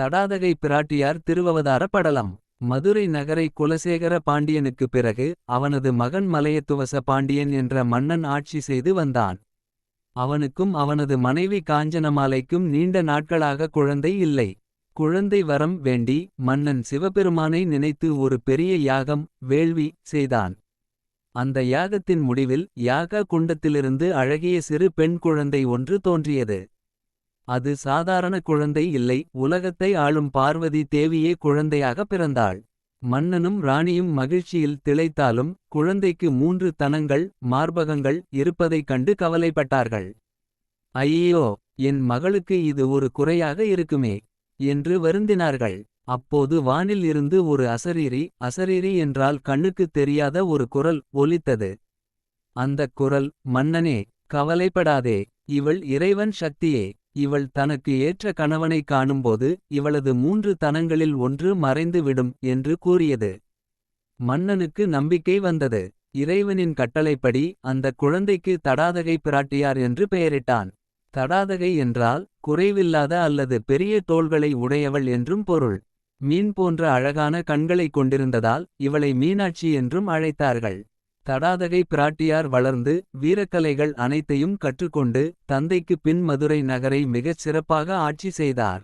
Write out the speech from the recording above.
தடாதகை பிராட்டியார் திருவவதார படலம். மதுரை நகரை குலசேகர பாண்டியனுக்குப் பிறகு. அவனது மகன் மலையத்துவச பாண்டியன் என்ற மன்னன் ஆட்சி செய்து வந்தான். அவனுக்கும் அவனது மனைவி காஞ்சனமாலைக்கும் நீண்ட நாட்களாக குழந்தை இல்லை. குழந்தை வரம் வேண்டி மன்னன் சிவபெருமானை நினைத்து ஒரு பெரிய யாகம் வேள்வி செய்தான். அந்த யாகத்தின் முடிவில் யாக குண்டத்திலிருந்து அழகிய சிறு பெண் குழந்தை ஒன்று தோன்றியது. அது சாதாரண குழந்தை இல்லை உலகத்தை ஆளும் பார்வதி தேவியே குழந்தையாக பிறந்தாள். மன்னனும் ராணியும் மகிழ்ச்சியில் திளைத்தாலும் குழந்தைக்கு மூன்று தனங்கள் மார்பகங்கள் இருப்பதைக் கண்டு கவலைப்பட்டார்கள். ஐயோ என் மகளுக்கு இது ஒரு குறையாக இருக்குமே. என்று வருந்தினார்கள். அப்போது வானில் இருந்து ஒரு அசரீரி அசரீரி என்றால் கண்ணுக்குத் தெரியாத ஒரு குரல் ஒலித்தது. அந்தக் குரல் மன்னனே கவலைப்படாதே இவள் இறைவன் சக்தியே. இவள் தனக்கு ஏற்ற கணவனைக் காணும்போது இவளது மூன்று தனங்களில் ஒன்று மறைந்து விடும் என்று கூறியது. மன்னனுக்கு நம்பிக்கை வந்தது. இறைவனின் கட்டளைப்படி அந்தக் குழந்தைக்கு தடாதகை பிராட்டியார் என்று பெயரிட்டான். தடாதகை என்றால் குறைவில்லாத அல்லது பெரிய தோள்களை உடையவள் என்றும் பொருள். மீன் போன்ற அழகான கண்களைக் கொண்டிருந்ததால் இவளை மீனாட்சி என்றும் அழைத்தார்கள். தடாதகை பிராட்டியார் வளர்ந்து வீரக்கலைகள் அனைத்தையும் கற்றுக்கொண்டு. தந்தைக்கு பின் மதுரை நகரை மிகச் சிறப்பாக ஆட்சி செய்தார்.